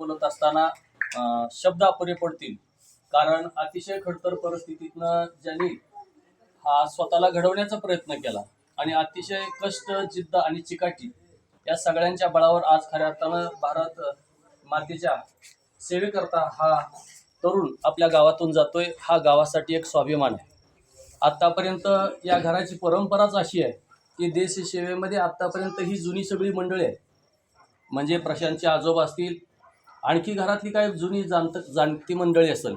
बोलत असताना शब्द अपुरे पडतील. कारण अतिशय खडतर परिस्थितीतनं ज्यांनी हा स्वतःला घडवण्याचा प्रयत्न केला आणि अतिशय कष्ट जिद्द आणि चिकाटी या सगळ्यांच्या बळावर आज खऱ्या अर्थानं भारत मातेच्या सेवेकरता हा तरुण आपल्या गावातून जातोय हा गावासाठी एक स्वाभिमान आहे. आत्तापर्यंत या घराची परंपराच अशी आहे की देशसेवेमध्ये आत्तापर्यंत ही जुनी सगळी मंडळी आहे म्हणजे प्रशांतचे आजोबा असतील आणखी घरातली काय जुनी जाणत जाणती मंडळी असेल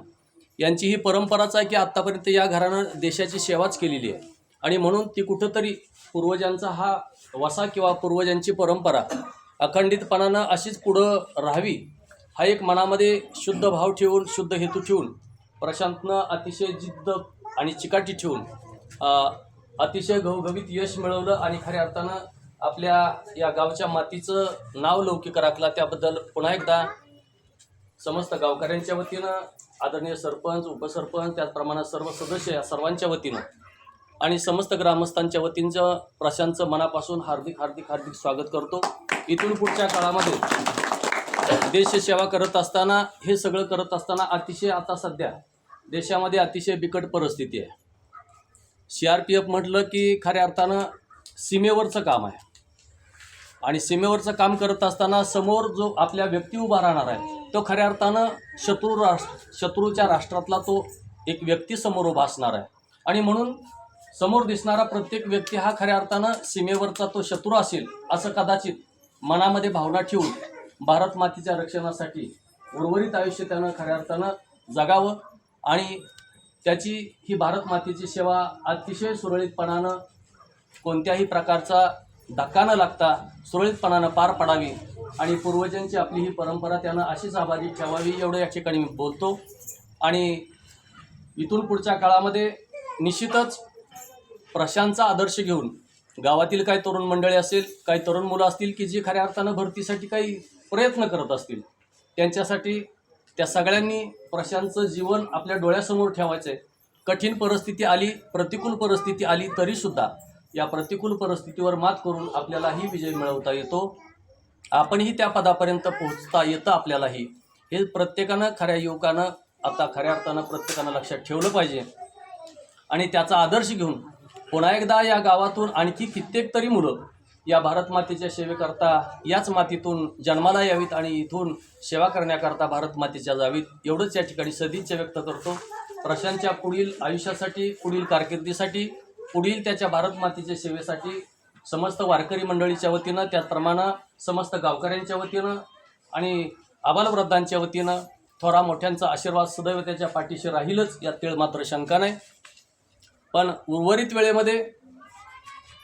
यांची ही परंपराच आहे की आत्तापर्यंत या घरानं देशाची सेवाच केलेली आहे. आणि म्हणून ती कुठंतरी पूर्वजांचा हा वसा किंवा पूर्वजांची परंपरा अखंडितपणानं अशीच पुढं राहावी हा एक मनामध्ये शुद्ध भाव ठेवून शुद्ध हेतू ठेवून प्रशांतनं अतिशय जिद्द आणि चिकाटी ठेवून अतिशय घवघवीत यश मिळवलं आणि खऱ्या अर्थानं आपल्या या गावच्या मातीचं नाव लौकिक राखला त्याबद्दल पुन्हा एकदा समस्त गावकऱ्यांच्या वतीनं आदरणीय सरपंच उपसरपंच त्याचप्रमाणे सर्व सदस्य या सर्वांच्या वतीनं आणि समस्त ग्रामस्थांच्या वतींचं प्रशांतचं मनापासून हार्दिक हार्दिक हार्दिक स्वागत करतो. इथून पुढच्या काळामध्ये देशसेवा करत असताना हे सगळं करत असताना अतिशय आता सध्या देशामध्ये अतिशय बिकट परिस्थिती आहे. सी आर पी एफ म्हटलं की खऱ्या अर्थानं सीमेवरचं काम आहे. आणि सीमेवरचं काम करत असताना समोर जो आपल्या व्यक्ती उभा राहणार आहे तो खऱ्या अर्थानं शत्रू राष्ट्र शत्रूच्या राष्ट्रातला तो एक व्यक्ती समोर उभा असणार आहे. आणि म्हणून समोर दिसणारा प्रत्येक व्यक्ती हा खऱ्या अर्थानं सीमेवरचा तो शत्रू असेल असं कदाचित मनामध्ये भावना ठेवून भारत मातेच्या रक्षणासाठी उर्वरित आयुष्य त्यानं खऱ्या अर्थानं जगावं आणि त्याची ही भारत मातेची सेवा अतिशय सुरळीतपणानं कोणत्याही प्रकारचा धक्का न लागता सुरळीतपणानं पार पडावी आणि पूर्वजांची आपली ही परंपरा त्यानं अशीच आबादी ठेवावी एवढं या ठिकाणी मी बोलतो. आणि इथून पुढच्या काळामध्ये निश्चितच प्रशांतचा आदर्श घेऊन गावातील काही तरुण मंडळी असेल काही तरुण मुलं असतील की जी खऱ्या अर्थानं भरतीसाठी काही प्रयत्न करत असतील त्यांच्यासाठी त्या सगळ्यांनी प्रशांतचं जीवन आपल्या डोळ्यासमोर ठेवायचं आहे कठीण परिस्थिती आली प्रतिकूल परिस्थिती आली तरीसुद्धा या प्रतिकूल परिस्थितीवर मात करून आपल्यालाही विजय मिळवता येतो. आपणही त्या पदापर्यंत पोहोचता येतं आपल्यालाही. हे प्रत्येकानं खऱ्या युवकानं आता खऱ्या अर्थानं प्रत्येकानं लक्षात ठेवलं पाहिजे. आणि त्याचा आदर्श घेऊन पुन्हा एकदा या गावातून आणखी कित्येक तरी मुलं या भारत मातेच्या सेवेकरता याच मातीतून जन्माला यावीत आणि इथून सेवा करण्याकरता भारत मातेच्या जावीत एवढंच या ठिकाणी सदिच्छा व्यक्त करतो. प्रशांतच्या पुढील आयुष्यासाठी पुढील कारकिर्दीसाठी पुढील त्याच्या भारत मातेच्या सेवेसाठी समस्त वारकरी मंडळीच्या वतीनं त्याचप्रमाणे समस्त गावकऱ्यांच्या वतीनं आणि आबालवृद्धांच्या वतीनं थोरा मोठ्यांचा आशीर्वाद सदैव त्याच्या पाठीशी राहीलच यात तिळ मात्र शंका नाही. पण उर्वरित वेळेमध्ये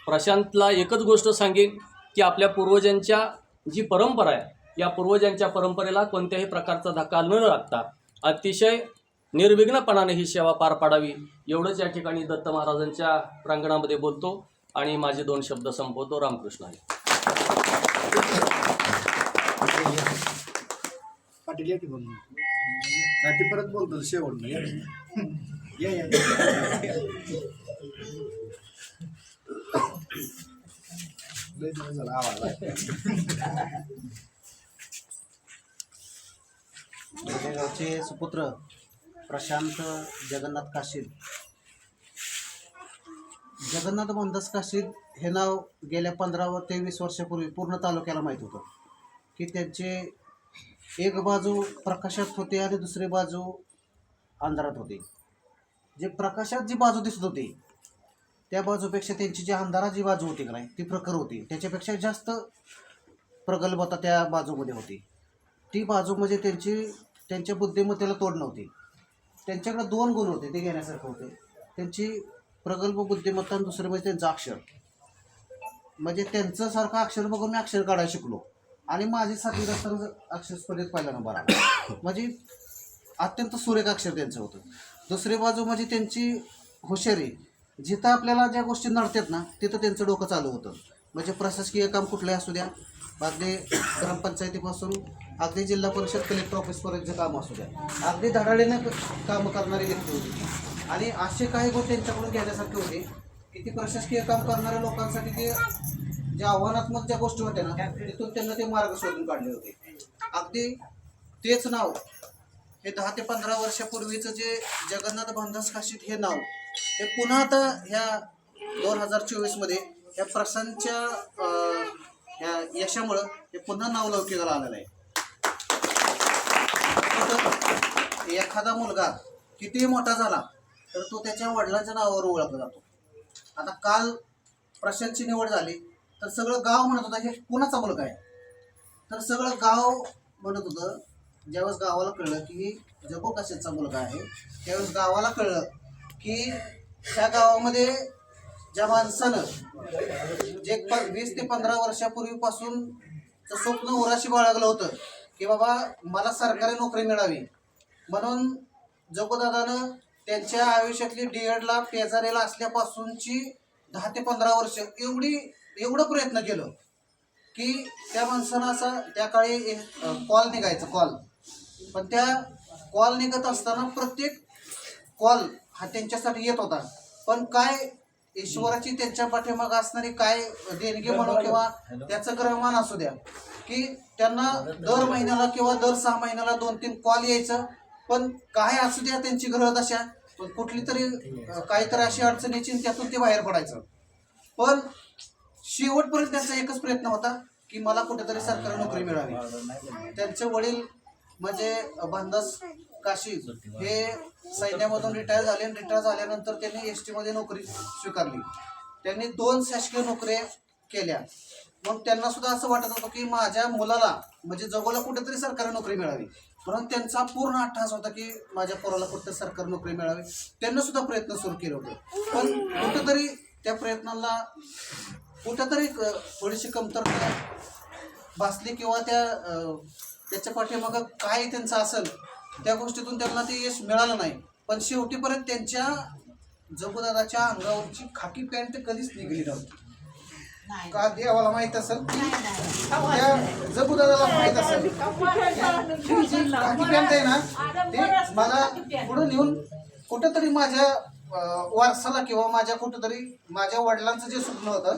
प्रशांतला एकच गोष्ट सांगेन की आपल्या पूर्वजांच्या जी परंपरा आहे या पूर्वजांच्या परंपरेला कोणत्याही प्रकारचा धक्का न लागता अतिशय निर्विघ्नपणाने ही सेवा पार पाडावी एवढंच या ठिकाणी दत्त महाराजांच्या प्रांगणामध्ये बोलतो आणि माझे दोन शब्द संपवतो. रामकृष्ण ते परत बोलतो शेवट आवाज. आहे. गावचे सुपुत्र प्रशांत जगन्नाथ काशीद. जगन्नाथ मोहनदास काशीद हे नाव गेल्या पंधरा व तेवीस वर्षापूर्वी पूर्ण तालुक्याला माहीत होतं. की त्यांचे एक बाजू प्रकाशात होते आणि दुसरी बाजू अंधारात होते. जे प्रकाशात जी बाजू दिसत होती त्या बाजूपेक्षा त्यांची जी अंधारा जी बाजू होती का नाही ती प्रखर होती. त्याच्यापेक्षा जास्त प्रगल्भता त्या बाजूमध्ये होती. ती बाजू म्हणजे त्यांची त्यांच्या बुद्धिमत्तेला तोड नव्हती. त्यांच्याकडे दोन गुण होते ते घेण्यासारखे होते. त्यांची प्रगल्भ बुद्धिमत्ता आणि दुसरं म्हणजे त्यांचं अक्षर. म्हणजे त्यांचं सारखं अक्षर बघून मी अक्षर काढायला शिकलो. आणि माझी सातवीत असताना अक्षर स्पर्धेत पहिला नंबर आला. म्हणजे अत्यंत सुरेख अक्षर त्यांचं होतं. दुसरी बाजू म्हणजे त्यांची हुशारी. जिथं आपल्याला ज्या गोष्टी नडतात ना तिथं त्यांचं डोकं चालू होतं. म्हणजे प्रशासकीय काम कुठलंही असू द्या अगदी ग्रामपंचायतीपासून अगदी जिल्हा परिषद कलेक्टर ऑफिसपर्यंतचे काम असू द्या. अगदी धडाडीनं कामं करणारी व्यक्ती होती. आणि असे काही गोष्टी त्यांच्याकडून घेण्यासारखे होते की ती प्रशासकीय काम करणाऱ्या लोकांसाठी ते ज्या आव्हानात्मक ज्या गोष्टी होत्या ना तिथून त्यांना ते मार्ग शोधून काढले होते. अगदी तेच नाव हे दहा ते पंधरा वर्षापूर्वीचं जे जगन्नाथ भानदास काशीत हे नाव हे पुन्हा आता ह्या दोन हजार चोवीसमध्ये या प्रशांतच्या या यशामुळं हे पुन्हा नावलौकिकाला आलेलं आहे. एखादा मुलगा कितीही मोठा झाला तर तो त्याच्या वडिलांच्या नावावर ओळखला जातो. आता काल प्रशांतची निवड झाली तर सगळं गाव म्हणत होतं हे कुणाचा मुलगा आहे? तर सगळं गाव म्हणत होतं ज्यावेळेस गावाला कळलं की जगो काशीदचा मुलगा आहे त्यावेळेस गावाला कळलं की त्या गावामध्ये ज्या माणसानं जे प वीस ते पंधरा वर्षापूर्वीपासून स्वप्न उराशी बाळगलं होतं की बाबा मला सरकारी नोकरी मिळावी. म्हणून जगोदादानं त्यांच्या आयुष्यातली डी एडला पेजारेला असल्यापासूनची दहा ते पंधरा वर्ष एवढी एवढं प्रयत्न केलं की त्या माणसानं असा त्या काळी कॉल निघायचं कॉल. पण त्या कॉल निघत असताना प्रत्येक कॉल हा त्यांच्यासाठी येत होता. पण काय ईश्वराची त्यांच्या पाठीमागं असणारी काय देणगी म्हणून किंवा त्याचं ग्रहमान असू द्या. की त्यांना दर महिन्याला किंवा दर सहा महिन्याला दोन तीन कॉल यायचं पण काय असू द्या त्यांची ग्रहदशा पण कुठली तरी काहीतरी अशी अडचण यायची आणि त्यातून ते बाहेर पडायचं. पण शेवटपर्यंत त्यांचा एकच प्रयत्न होता की मला कुठेतरी सरकारी नोकरी मिळावी. त्यांचे वडील म्हणजे भानदास काशी हे सैन्यामधून रिटायर झाले आणि रिटायर झाल्यानंतर त्यांनी एस टीमध्ये नोकरी स्वीकारली. त्यांनी दोन शासकीय नोकऱ्या केल्या. मग त्यांना सुद्धा असं वाटत होतं की माझ्या मुलाला म्हणजे जगोला कुठेतरी सरकारी नोकरी मिळावी. म्हणून त्यांचा पूर्ण अट्टहास होता की माझ्या पोराला कुठं सरकारी नोकरी मिळावी. त्यांना सुद्धा प्रयत्न सुरू केले होते. पण कुठंतरी त्या प्रयत्नाला कुठंतरी थोडीशी कमतरता भासली किंवा त्या त्याच्या पाठीमागं काय त्यांचं असेल त्या गोष्टीतून त्यांना ते यश मिळालं नाही. पण शेवटीपर्यंत त्यांच्या जगुदादाच्या अंगावरची खाकी पॅन्ट कधीच निघली नव्हती. का देवाला माहीत असेल? त्या जगुदादाला माहीत असेल? ही खाकी पॅन्ट आहे ना ते मला पुढे नेऊन कुठंतरी माझ्या वारसाला किंवा माझ्या कुठंतरी माझ्या वडिलांचं जे स्वप्न होतं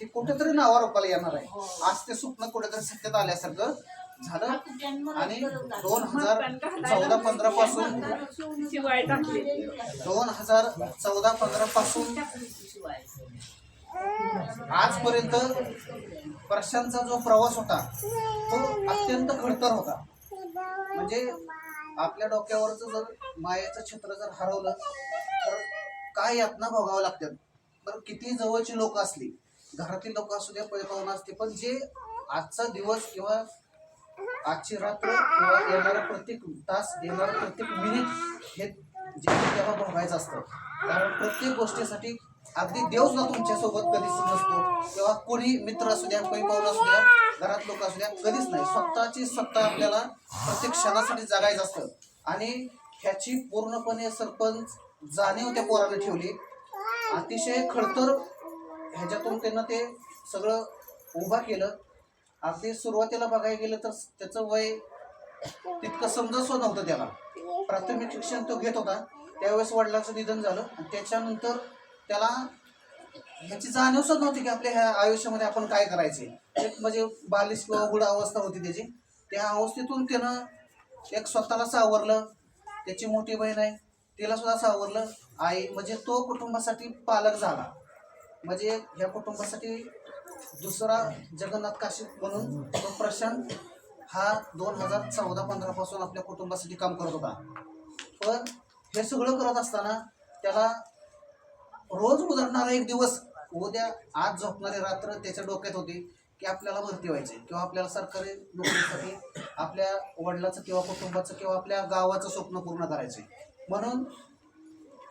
ते कुठेतरी नावारोपाला येणार आहे. आज ते स्वप्न कुठेतरी सत्यात आल्यासारखं झालं? आणि दोन हजार चौदा पंधरा पासून शिवाय टाकले. दोन हजार चौदा पंधरा पासून आजपर्यंत प्रशांतचा जो प्रवास होता तो अत्यंत खडतर होता. म्हणजे आपल्या डोक्यावरचं जर मायेचं छत्र जर हरवलं तर काय यातना भोगावं लागतात बरं किती जवळची लोक असली घरातील लोक असू द्या पैपावना असते पण जे आजचा दिवस किंवा आजची रात्र किंवा येणारा प्रत्येक तास येणारा प्रत्येक मिनिट हे जे तेव्हा भोगायचं असतं. कारण प्रत्येक गोष्टीसाठी अगदी देव तुमच्यासोबत कधीच नसतो. किंवा कोणी मित्र असू द्या कोणी पाऊल असू द्या घरात लोक असू द्या कधीच नाही. स्वतःची सत्ता आपल्याला प्रत्येक क्षणासाठी जगायचं असतं. आणि ह्याची पूर्णपणे सरपंच जाणीव त्या पोराने ठेवली. अतिशय खडतर ह्याच्यातून त्यांना ते सगळं उभा केलं. अगदी सुरुवातीला बघायला गेलं तर त्याचं वय तितकं समजत नव्हतं त्याला. प्राथमिक शिक्षण तो घेत होता. त्यावेळेस वडिलांचं निधन झालं आणि त्याच्यानंतर त्याला ह्याची जाणीव सुद्धा नव्हती की आपल्या ह्या आयुष्यामध्ये आपण काय करायचे. एक म्हणजे बालिश किंवा गुड अवस्था होती त्याची. त्या अवस्थेतून त्यानं एक स्वतःला सावरलं. त्याची मोठी बहीण आहे. तिला सुद्धा सावरलं. आई म्हणजे तो कुटुंबासाठी पालक झाला. म्हणजे ह्या कुटुंबासाठी दुसरा जगन्नाथ काशी म्हणून तो प्रशांत हा दोन हजार चौदा पंधरा पासून आपल्या कुटुंबासाठी काम करत होता. पण हे सगळं करत असताना त्याला रोज उजळणारा एक दिवस उद्या आज झोपणारी रात्र त्याच्या डोक्यात होती की आपल्याला भरती व्हायचे किंवा आपल्याला सरकारी नोकरीसाठी आपल्या वडिलाचं किंवा कुटुंबाचं किंवा आपल्या गावाचं स्वप्न पूर्ण करायचे म्हणून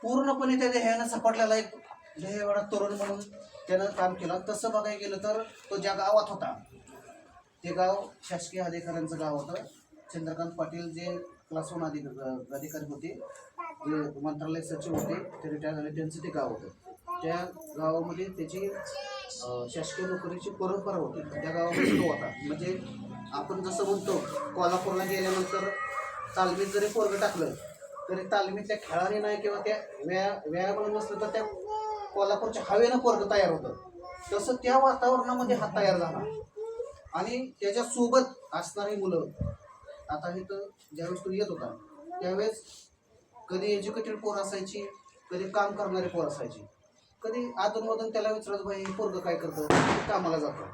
पूर्णपणे त्या ध्येयानं झपाटलेला एक ध्येयवाडा तरुण म्हणून त्यानं काम केलं. तसं बघायला गेलं तर तो ज्या गावात होता ते गाव शासकीय अधिकाऱ्यांचं गाव होतं. चंद्रकांत पाटील जे क्लास वन अधिक अधिकारी होते जे मंत्रालय सचिव होते ते रिटायर झाले. त्यांचं ते गाव होतं. त्या गावामध्ये त्याची शासकीय नोकरीची परंपरा होती. त्या गावामध्ये तो होता. म्हणजे आपण जसं म्हणतो कोल्हापूरला गेल्यानंतर तालमीत जरी पोरगं टाकलं तरी तालमीतल्या खेळाने नाही किंवा त्या व्या व्यायामाला नसलं तर त्या कोल्हापूरच्या हवेनं पोरगं तयार होतं. तसं त्या वातावरणामध्ये हा तयार झाला. आणि त्याच्यासोबत असणारी मुलं आता इथं ज्यावेळेस तू येत होता त्यावेळेस कधी एज्युकेटेड पोर असायची कधी काम करणारे पोर असायची. कधी अधूनमधून त्याला विचारत भाई हे पोरगं काय करतं? कामाला जातं.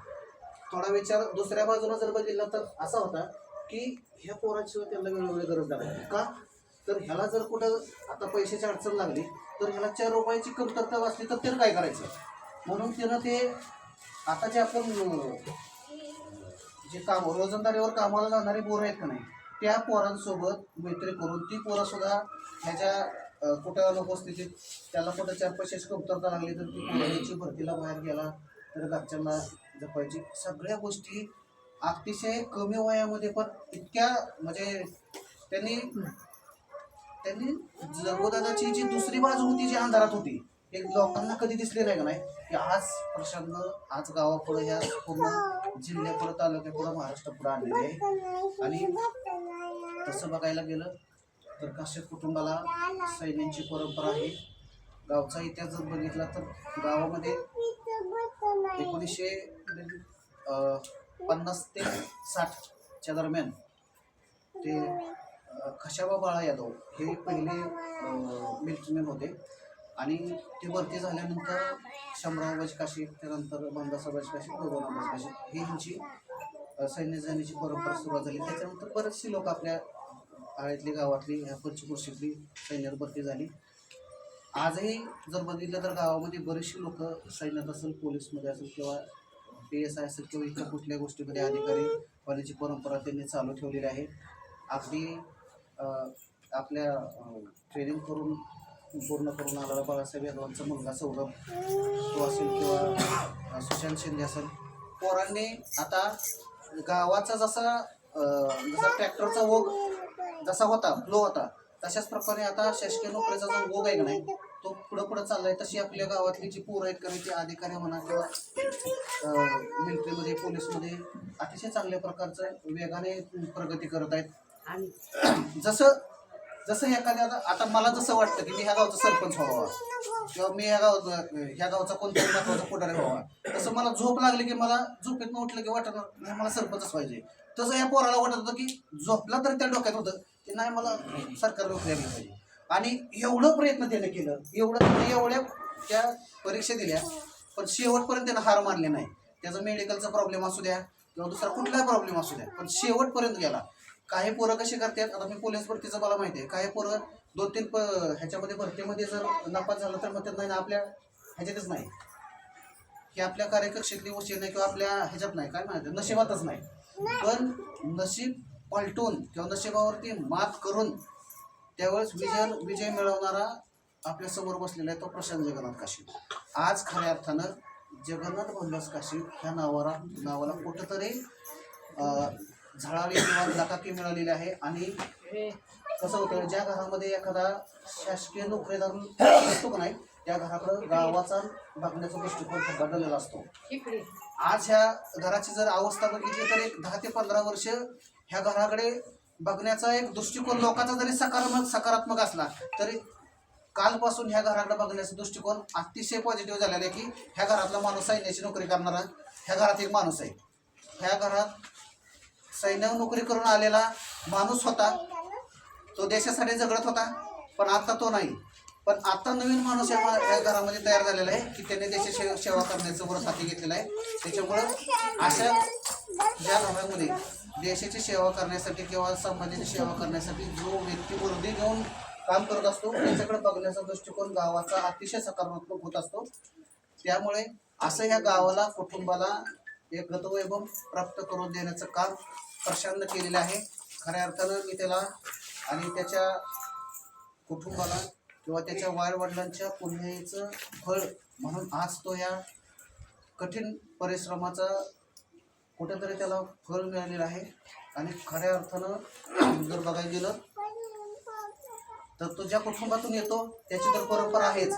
थोडा विचार दुसऱ्या बाजूला जर बघितला तर असा होता की ह्या पोराशिवाय त्याला वेळोवेळी गरज लागली का? तर ह्याला जर कुठं आता पैशाची अडचण लागली तर ह्याला चार रुपयाची कमतरता वाचली तर त्याला काय करायचं? म्हणून त्यानं ते आता जे आपण जे काम रोजंदारीवर कामाला जाणारे पोरं आहेत का नाही त्या पोरांसोबत मैत्री करून ती पोरं सुद्धा ह्याच्या अं, कुठं अनुपस्थितीत त्याला कुठं चार पैशाची कमतरता लागली तर ती पोरं भरतीला बाहेर गेला तर घरच्यांना जपायची. सगळ्या गोष्टी अतिशय कमी वयामध्ये पण इतक्या म्हणजे त्यांनी त्यांनी जगोदादाची जी दुसरी बाजू होती जी अंधारात होती एक लोकांना कधी दिसली नाही का नाही? की आज प्रशांत आज गावापुढे ह्या पूर्ण जिल्ह्यापुढं तालुक्यापुढं महाराष्ट्रापुढं आणलेले आहे. आणि तसं बघायला गेलं तर काश्यप कुटुंबाला सैन्यांची परंपरा आहे. गावचा इतिहास जर बघितला तर गावामध्ये एकोणीसशे पन्नास ते साठच्या दरम्यान ते खशाबा बाळा यादव हे पहिले मिल्कमॅन होते. आणि ते भरती झाल्यानंतर शंभराव बजकाशी त्यानंतर बंदासा बजकाशी गौरव बजकाशी ही यांची सैन्य जाण्याची परंपरा सुरुवात झाली. त्याच्यानंतर बरेचसे लोक आपल्या आळ्यातली गावातली ह्या पंचकृषीतली सैन्यात भरती झाली. आजही जर बघितलं तर गावामध्ये बरेचसे लोक सैन्यात असेल पोलीसमध्ये असेल किंवा पी एस आय असेल किंवा इतर कुठल्या गोष्टीमध्ये अधिकारी होण्याची परंपरा त्यांनी चालू ठेवलेली आहे. आपली आपल्या ट्रेनिंग करून पूर्ण करून आलेला बाळासाहेब यादवांचा मुलगा सौरभ तो असेल किंवा सुशांत शिंदे असेल. पोरांनी आता गावाचा जसा जसा ट्रॅक्टरचा ओघ जसा होता फ्लो होता तशाच प्रकारे आता शासकीय नोकरीचा जो ओघ आहे का नाही तो पुढं पुढं चाललाय. तशी आपल्या गावातली जी पोरं आहेत कारण अधिकारी म्हणा किंवा मिलिटरीमध्ये पोलीसमध्ये अतिशय चांगल्या प्रकारचं वेगाने प्रगती करत आहेत. आणि जसं जसं एखाद्या आता मला जसं वाटतं की मी ह्या गावचा सरपंच व्हावा. किंवा मी ह्या गावचा ह्या गावचा कोणत्या महत्त्वाचा पुढारी व्हावा. तसं मला झोप लागली की मला झोपेत उठलं की वाटत नाही मला सरपंचच पाहिजे. तसं या पोराला वाटत होतं की झोपला तर त्या डोक्यात होतं की नाही मला सरकार नोकरी आली पाहिजे. आणि एवढं प्रयत्न त्याने केलं एवढं एवढ्या त्या परीक्षा दिल्या पण शेवटपर्यंत त्यानं हार मानले नाही. त्याचा मेडिकलचा प्रॉब्लेम असू द्या किंवा दुसरा कुठलाही प्रॉब्लेम असू द्या पण शेवटपर्यंत गेला. काही पोरं कशी करतात? आता मी पोलीस भरतीचं मला माहिती आहे. काही पोरं दोन तीन प ह्याच्यामध्ये भरतीमध्ये जर नापास झालं तर मग नाही ना आपल्या ह्याच्यातच नाही. की आपल्या कार्यकक्षेतली गोष्टी नाही किंवा आपल्या ह्याच्यात नाही. काय माहिती नशिबातच नाही. पण नशीब पलटून किंवा नशिबावरती मात करून त्यावेळेस विजय विजय मिळवणारा आपल्यासमोर बसलेला आहे तो प्रशांत जगन्नाथ काशी आज खऱ्या अर्थानं जगन्नाथ भंडास काशी ह्या नावाला नावाला कुठंतरी झळाळी किंवा लकाकी मिळालेली आहे आणि कसं होतं ज्या घरामध्ये एखादा शासकीय नोकरीदार असतो का नाही त्या घराकडं गावाचा बघण्याचा दृष्टिकोन बदललेला असतो. आज ह्या घराची जर अवस्था बघितली तर एक दहा ते पंधरा वर्ष ह्या घराकडे बघण्याचा एक दृष्टिकोन लोकांचा जरी सकारात्मक सकारात्मक असला तरी कालपासून ह्या घराकडे बघण्याचा दृष्टिकोन अतिशय पॉझिटिव्ह झालेला आहे की ह्या घरातला माणूस सैन्याची नोकरी करणारा ह्या घरात एक माणूस आहे. ह्या घरात सैन्यावर नोकरी करून आलेला माणूस होता. तो देशासाठी झगडत होता पण आता तो नाही. पण आता नवीन माणूस या या घरामध्ये तयार झालेला आहे की त्याने देशाची सेवा करण्याचं व्रत हाती घेतलेलं आहे. त्याच्यामुळं अशा ज्या घरामध्ये देशाची सेवा करण्यासाठी किंवा समाजाची सेवा करण्यासाठी जो व्यक्ती वृद्धी घेऊन काम करत असतो त्याच्याकडे बघण्याचा दृष्टिकोन गावाचा अतिशय सकारात्मक होत असतो. त्यामुळे असं ह्या गावाला कुटुंबाला एक गतवैभव प्राप्त करून देण्याचं काम प्रशांत केलेलं आहे. खऱ्या अर्थानं मी त्याला आणि त्याच्या कुटुंबाला किंवा त्याच्या वाडवडिलांच्या पुण्याचं फळ म्हणून आज तो या कठीण परिश्रमाचा कुठेतरी त्याला फळ मिळालेलं आहे. आणि खऱ्या अर्थानं जर बघायला गेलं तर तो ज्या कुटुंबातून येतो त्याची तर परंपरा आहेच.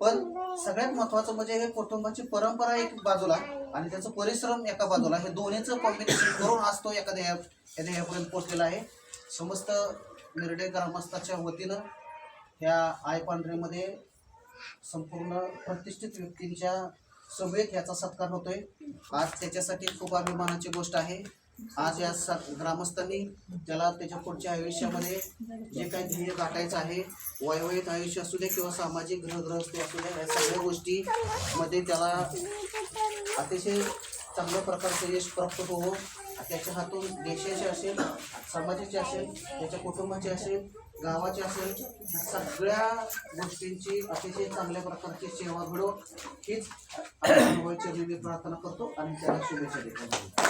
पण सगळ्यात महत्वाचं म्हणजे हे कुटुंबाची परंपरा एक बाजूला आणि त्याचं परिश्रम एका बाजूला. हे दोन्हीचं कॉम्बिनेशन करून आज तो एखाद्या ध्येया या पोहोचलेला आहे. समस्त निर्डे ग्रामस्थाच्या वतीनं ह्या आय पांढरेमध्ये संपूर्ण प्रतिष्ठित व्यक्तींच्या सभेत याचा सत्कार होतोय. आज त्याच्यासाठी खूप अभिमानाची गोष्ट आहे. आज या सा ग्रामस्थांनी त्याला त्याच्या पुढच्या आयुष्यामध्ये जे काही ध्येय गाठायचं आहे वैवाहिक आयुष्य असू दे किंवा सामाजिक ग्रहग्रहस्थी असू दे या सगळ्या गोष्टीमध्ये त्याला अतिशय चांगल्या प्रकारचं यश प्राप्त होवो. त्याच्या हातून देशाचे असेल समाजाचे असेल त्याच्या कुटुंबाचे असेल गावाचे असेल ह्या सगळ्या गोष्टींची अतिशय चांगल्या प्रकारची सेवा घडो. हीच अनुभवाची मी प्रार्थना करतो आणि त्याला शुभेच्छा देतो.